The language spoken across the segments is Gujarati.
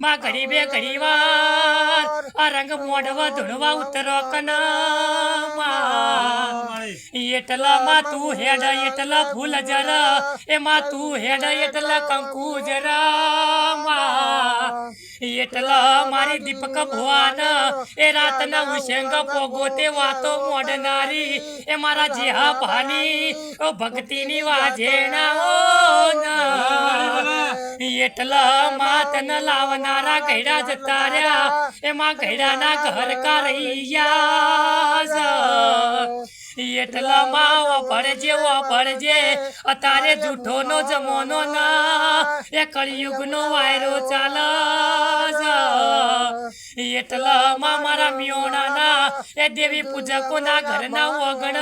માં ઘડી બે ઘડી વાર, આ રંગ મોઢવા ધૂણવા ઉતરો કના એટલા માં તું હેડ, એટલા ફૂલ જરા, એમાં તું હેડ, એટલા કંકુ જરા એટલા મારી દીપક ભુવાન, એ રાતના ઉશંગ પોગો તે વાતો મોડનારી, એ મારા જેહા ભાની ભક્તિની વાજેણા ઓ ના. એટલા માતન લાવનારા ઘડા જતા રહ્યા. એમાં ગયડાના ઘર કા રહી ગયા એટલા માં પડજે પડજે અતારે જૂઠો નો જમોનો ના. એ કળિયુગ નો વાયરો ચાલ એટલા માં મારા મિયોણા એ દેવી પૂજકો ના ઘર ના વગણ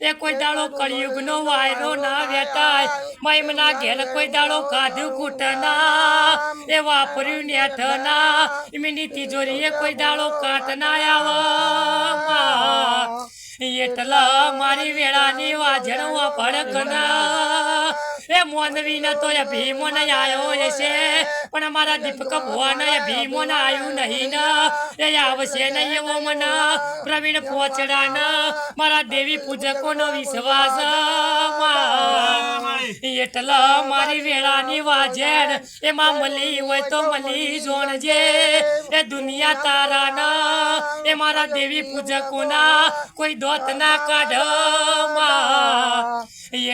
એ કોઈ દાડો કળિયુગ નો વાયરો ના વેટાય મહિમના ઘેર કોઈ દાડો કાઢ્યું કૂટના એ વાપર્યું નેઠ ના. એમની એ કોઈ દાડો કાટ ના આવ. એટલા મારી વેળાની વાજણ ભડકના એ મોનવી ન તો એ ભીમો ન આયો હશે. પણ મારા દીપક ભુવન એ ભીમો ન આયું નહીં ન. એ આવશે નહીં એવો મન. પ્રવીણ પોચડા ન મારા દેવી પૂજકો નો વિશ્વાસ એટલો મારી વેળાની વાજેણ એમાં મળી હોય તો મળી જોણજે એ દુનિયા તારા ના એ મારા દેવી પૂજકો ના કોઈ દોત ના કાઢ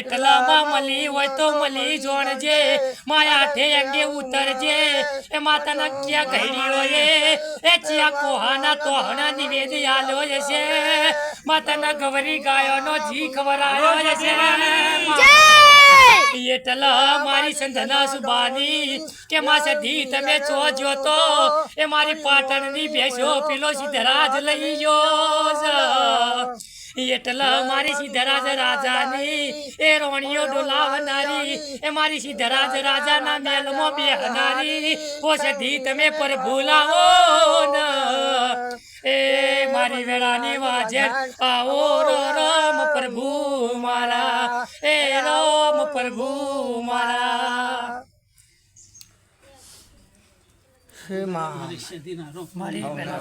એટલામાં મળી હોય તો મળી જોણજે માયા ઠે અંગે ઉતરજે. એ માતાના ક્યાં ઘડી હોય એ ચિયા કોહાના તોહણા નિવેદ આલો છે. માતાના ગવરી ગાયોનો જી ખવરાયો છે. એટલા મારી સંધના સુબાની કે માસે ધી તમે ચોજો તો એ મારી પાટણની ભેંસો પેલો સિદ્ધરાજ લઈ ગયો છે. એટલા મારી સિદ્ધરાજ રાજાની એ રોણીઓ ડોલાવનારી એ મારી સિદ્ધરાજ રાજાના મેલમાં બેહનારી ઓ સધી તમે પર ભૂલાવો ન. એ મારી વેળાની વાજે આવો રો રામ પ્રભુ મારા એ રામ પ્રભુ મારા. મારી વેળા